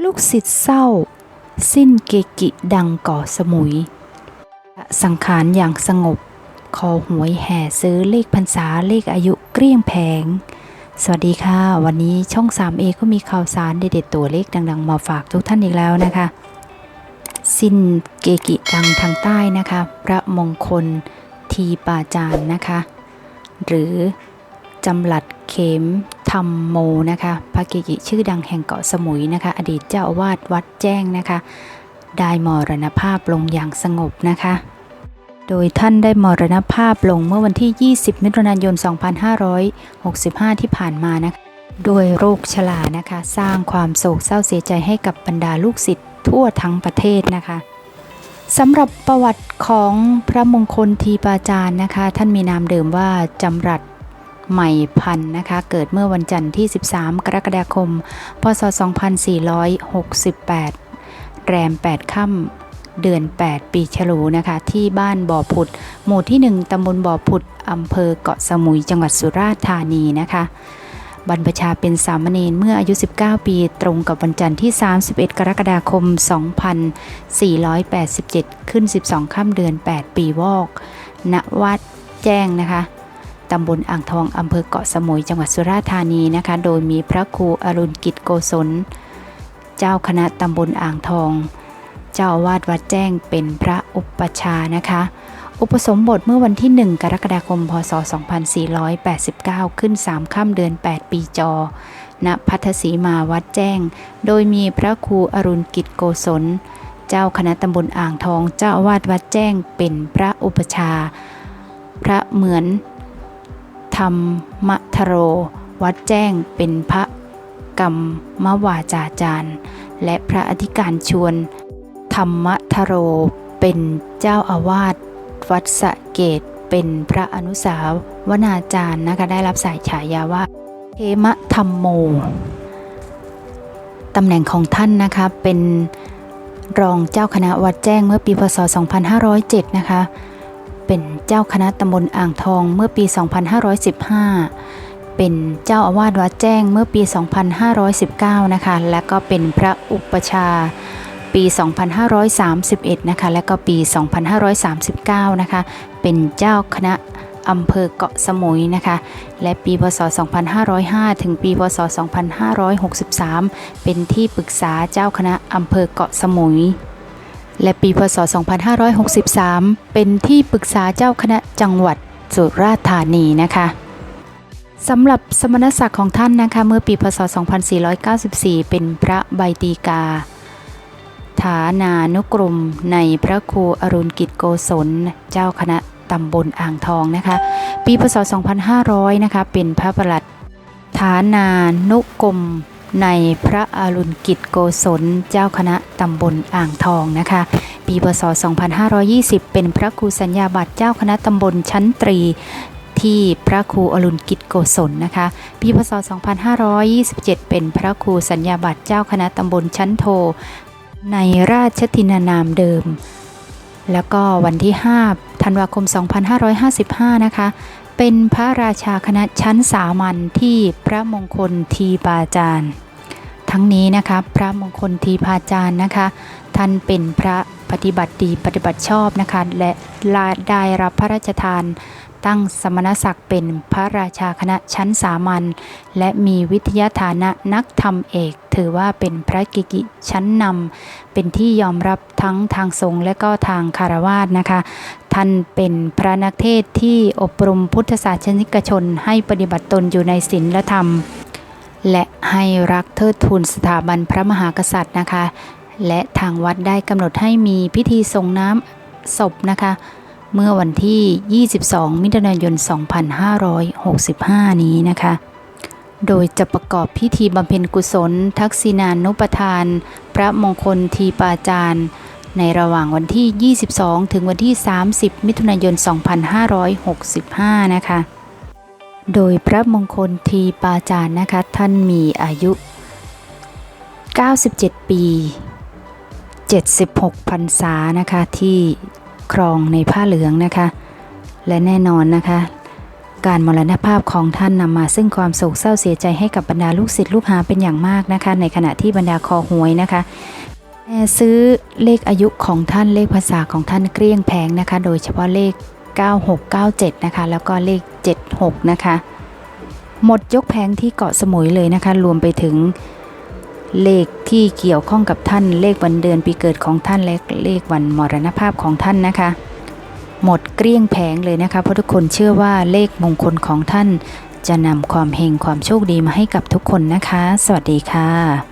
ลูกศิษย์เศร้า สิ้นเกกิดังก่อสมุย สังขารอย่างสงบ คอหวยแห่ซื้อเลขพรรษาเลขอายุเกลี้ยงแผง สวัสดีค่ะ วันนี้ช่อง 3A ก็มีข่าวสารเด็ดๆตัวเลขดังๆ มาฝากทุกท่านอีกแล้วนะคะ สิ้นเกกิดังทางใต้นะคะ พระมงคลทีปาจารย์นะคะ หรือจำหลัดเข็ม ธรรมโมนะคะพระเกจิชื่อดังแห่งเกาะสมุยนะคะ อดีตเจ้าอาวาสวัดแจ้งนะคะ ได้มรณภาพลงอย่างสงบนะคะ โดยท่านได้มรณภาพลงเมื่อวันที่ 20 มิถุนายน 2565 ที่ผ่านมานะคะโดยโรคชรานะคะ สร้างความโศกเศร้าเสียใจให้กับบรรดาลูกศิษย์ทั่วทั้งประเทศนะคะสำหรับประวัติของพระมงคลทีปาจารย์นะคะ ท่านมีนามเดิมว่าจำรัด ใหม่พันนะคะ เกิดเมื่อวันจันทร์ที่ 13 กรกฎาคม พศ 2468 แรม 8 ค่ำเดือน 8 ปีฉลูนะคะ ที่บ้านบ่อผุด หมู่ที่ 1ตำบลบ่อผุดอำเภอเกาะสมุย จังหวัดสุราษฎร์ธานีนะคะบรรพชาเป็นสามเณรเมื่ออายุ 19 ปี ตรงกับวันจันทร์ที่ 31 กรกฎาคม 2487 ขึ้น 12 ค่ำเดือน 8 ปีวอก ณ วัดแจ้งนะคะ ตำบลอ่างทองอำเภอเกาะสมุยจังหวัดสุราษฎร์ธานีนะคะ โดยมีพระครูอรุณกิจโกศล เจ้าคณะตำบลอ่างทอง เจ้าอาวาสวัดแจ้งเป็นพระอุปชานะคะ อุปสมบทเมื่อวันที่ 1 กรกฎาคม พศ 2489 ขึ้น 3 ค่ำเดือน 8 ปีจอ ณ พัทธสีมาวัดแจ้ง โดยมีพระครูอรุณกิจโกศล เจ้าคณะตำบลอ่างทอง เจ้าอาวาสวัดแจ้งเป็นพระอุปชาพระเหมือน ธรรมทโร วัดแจ้งเป็นพระกรรมมวาจาจารย์ และพระอธิการชวน ธรรมทโร เป็นเจ้าอาวาสวัดสะเกตเป็นพระอนุสาวนาจารย์นะคะได้รับสายฉายาว่าเทมะธรรมโมตำแหน่งของท่านนะคะเป็นรองเจ้าคณะวัดแจ้งเมื่อปีพศ 2507 นะคะ เป็นเจ้าคณะตำบลอ่างทองเมื่อปี 2515 เป็นเจ้าอาวาสวัดแจ้งเมื่อปี 2519 นะคะ และก็เป็นพระอุปชาปี 2531 นะคะ และก็ปี 2539 นะคะ เป็นเจ้าคณะอำเภอเกาะสมุยนะคะ และปี พศ 2505 ถึงปี พศ 2563 เป็นที่ปรึกษาเจ้าคณะอำเภอเกาะสมุย และปีพศ 2563 เป็นที่ปรึกษาเจ้าคณะจังหวัดสุราษฎร์ธานีนะคะสำหรับสมณศักดิ์ของท่านนะคะเมื่อปีพศ 2494 เป็นพระใบตีกา ฐานานุกรมในพระครูอรุณกิจโกศล เจ้าคณะตำบลอ่างทองนะคะ ปีพศ 2500 นะคะเป็นพระประหลัด ฐานานุกรม ในพระอรุณกิจโกศลเจ้าคณะตำบลอ่างทองนะคะ ปีพศ 2520 เป็นพระครูสัญญาบัตรเจ้าคณะตำบลชั้นตรีที่พระครูอรุณกิจโกศลนะคะ ปีพศ 2527 เป็นพระครูสัญญาบัตรเจ้าคณะตำบลชั้นโท ในราชทินานามเดิม แล้วก็วันที่ 5 ธันวาคม 2555 นะคะ เป็นพระราชาคณะชั้นสามัญที่พระมงคลทีปาจารย์ ทั้งนี้นะคะพระมงคลทีปาจารย์นะคะ ท่านเป็นพระปฏิบัติดีปฏิบัติชอบนะคะ และได้รับพระราชทาน ตั้งสมณศักดิ์เป็นพระราชาคณะชั้นสามัญและมีวิทยาฐานะนักธรรมเอก ถือว่าเป็นพระกิกิชั้นนำเป็นที่ยอมรับทั้งทางสงฆ์และก็ทางคารวาสนะคะ ท่านเป็นพระนักเทศที่อบรมพุทธศาสนิกชนให้ปฏิบัติตนอยู่ในศีลธรรม และให้รักเทิดทูนสถาบันพระมหากษัตริย์นะคะ และทางวัดได้กำหนดให้มีพิธีส่งน้ำศพนะคะ เมื่อวันที่ 22 มิถุนายน 2565 นี้นะคะ โดยจะประกอบพิธีบำเพ็ญกุศล ทักษิณานุปทาน พระมงคลทีปาจารย์ในระหว่างวันที่ 22 ถึงวันที่ 30 มิถุนายน 2565 นะคะ โดยพระมงคลทีปาจารย์นะคะ ท่านมีอายุ 97 ปี 76พรรษานะคะที่ ครองในผ้าเหลืองนะคะ และแน่นอนนะคะ การมรณภาพของท่านนำมาซึ่งความโศกเศร้าเสียใจให้กับบรรดาลูกศิษย์ลูกหาเป็นอย่างมากนะคะ ในขณะที่บรรดาคอหวยนะคะแห่ซื้อเลขอายุของท่านเลขภาษาของท่านเกลี้ยงแพงนะคะ โดยเฉพาะเลข 9697 นะคะ แล้วก็เลข 76 นะคะ หมดยกแผงที่เกาะสมุยเลยนะคะ รวมไปถึง เลขที่เกี่ยวข้องกับท่าน เลขวันเดือนปีเกิดของท่านและเลขวันมรณภาพของท่านนะคะ หมดเกลี้ยงแผงเลยนะคะ เพราะทุกคนเชื่อว่าเลขมงคลของท่าน จะนำความเฮงความโชคดีมาให้กับทุกคนนะคะ สวัสดีค่ะ